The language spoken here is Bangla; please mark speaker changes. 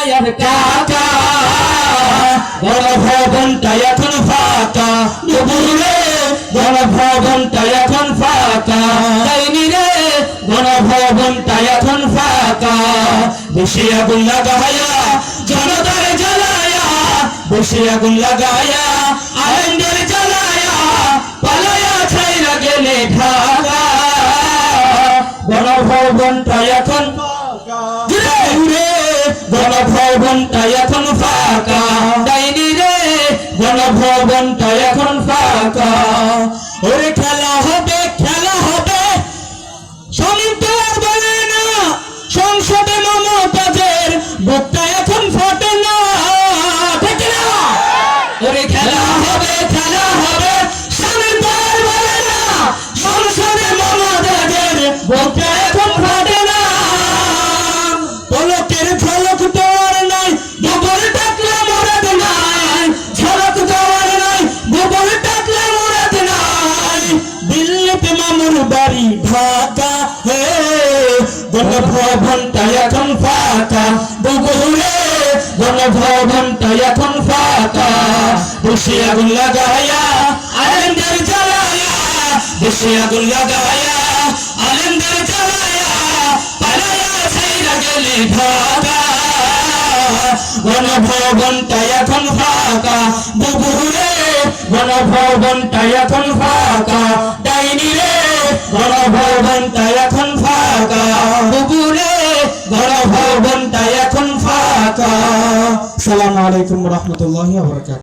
Speaker 1: টাকা গণভবনটা এখন ফাঁকা। দুপুরে গণভবনটা এখন ফাঁকা। তাইনি রে গণভবনটা এখন ফাঁকা। আগুন লাগায়া, জনতার জ্বালায়া বেশি আগুন লাগায়া আইনদের জ্বালায়া, পালায়া ছাইরা গেলে ঢাকা। গণভবনটা এখন রে গণভবনটা এখন ফাঁকা। ওরে খেলা হবে খেলা হবে। সমীপ তো আর বলে না, সংসদে মমতাজের বুকটা এখন ফাটে না? ওরে খেলা দিল্লিতে মামুর বাড়ি ঢাকা, হে। গণভবনটা এখন ফাঁকা। দুপুরে গণভবনটা এখন ফাঁকা। বসে আগুন লাগায়া বসে আগুন ঢাকা। গণভবনটা এখন ফাঁকা। বুবুরে গণভবনটা এখন ফাঁকা। ডাইনি রে, গণভবনটা এখন ফাঁকা। বুবুরে গণভবনটা এখন ফাঁকা। সালাম আলাইকুম রহমতুল্লাহ